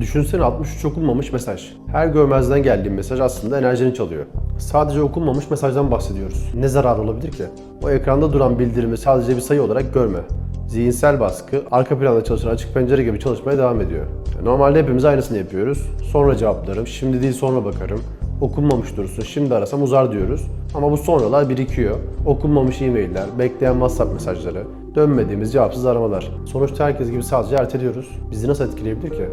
Düşünsene 63 okunmamış mesaj. Her görmezden geldiğin mesaj aslında enerjini çalıyor. Sadece okunmamış mesajdan bahsediyoruz. Ne zarar olabilir ki? O ekranda duran bildirimi sadece bir sayı olarak görme. Zihinsel baskı, arka planda çalışan açık pencere gibi çalışmaya devam ediyor. Normalde hepimiz aynısını yapıyoruz. Sonra cevaplarım, şimdi değil sonra bakarım. Okunmamış durursun, şimdi arasam uzar diyoruz. Ama bu sonralar birikiyor. Okunmamış e-mailler, bekleyen WhatsApp mesajları, dönmediğimiz cevapsız aramalar. Sonuçta herkes gibi sadece erteliyoruz. Bizi nasıl etkileyebilir ki?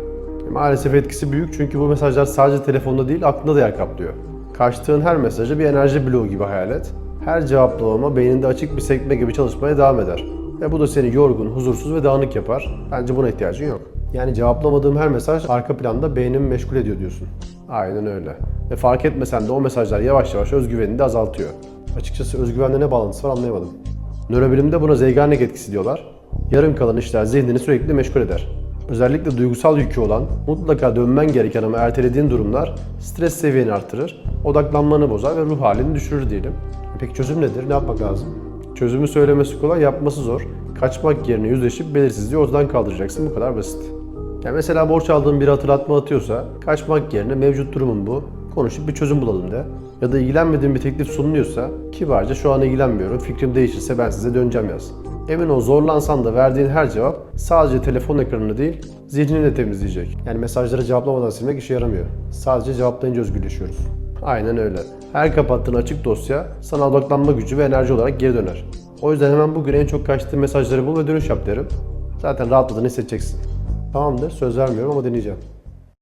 Maalesef etkisi büyük çünkü bu mesajlar sadece telefonda değil aklında da yer kaplıyor. Kaçtığın her mesajı bir enerji bloğu gibi hayal et. Her cevaplamama beyninde açık bir sekme gibi çalışmaya devam eder. Ve bu da seni yorgun, huzursuz ve dağınık yapar. Bence buna ihtiyacın yok. Yani cevaplamadığım her mesaj arka planda beynimi meşgul ediyor diyorsun. Aynen öyle. Ve fark etmesen de o mesajlar yavaş yavaş özgüvenini de azaltıyor. Açıkçası özgüvenle ne bağlantısı var anlayamadım. Nörobilimde buna Zeigarnik etkisi diyorlar. Yarım kalan işler zihnini sürekli meşgul eder. Özellikle duygusal yükü olan, mutlaka dönmen gereken ama ertelediğin durumlar stres seviyeni artırır, odaklanmanı bozar ve ruh halini düşürür diyelim. Peki çözüm nedir? Ne yapmak lazım? Çözümü söylemesi kolay, yapması zor. Kaçmak yerine yüzleşip belirsizliği ortadan kaldıracaksın. Bu kadar basit. Ya mesela borç aldığın bir hatırlatma atıyorsa, kaçmak yerine mevcut durumun bu, konuşup bir çözüm bulalım de. Ya da ilgilenmediğin bir teklif sunuluyorsa, kibarca şu an ilgilenmiyorum, fikrim değişirse ben size döneceğim yaz. Emin ol zorlansan da verdiğin her cevap sadece telefon ekranını değil, zihnini de temizleyecek. Yani mesajları cevaplamadan silmek işe yaramıyor. Sadece cevaplayınca özgürleşiyoruz. Aynen öyle. Her kapattığın açık dosya sana odaklanma gücü ve enerji olarak geri döner. O yüzden hemen bugün en çok kaçtığın mesajları bul ve dönüş yap derim. Zaten rahatladığını hissedeceksin. Tamamdır, söz vermiyorum ama deneyeceğim.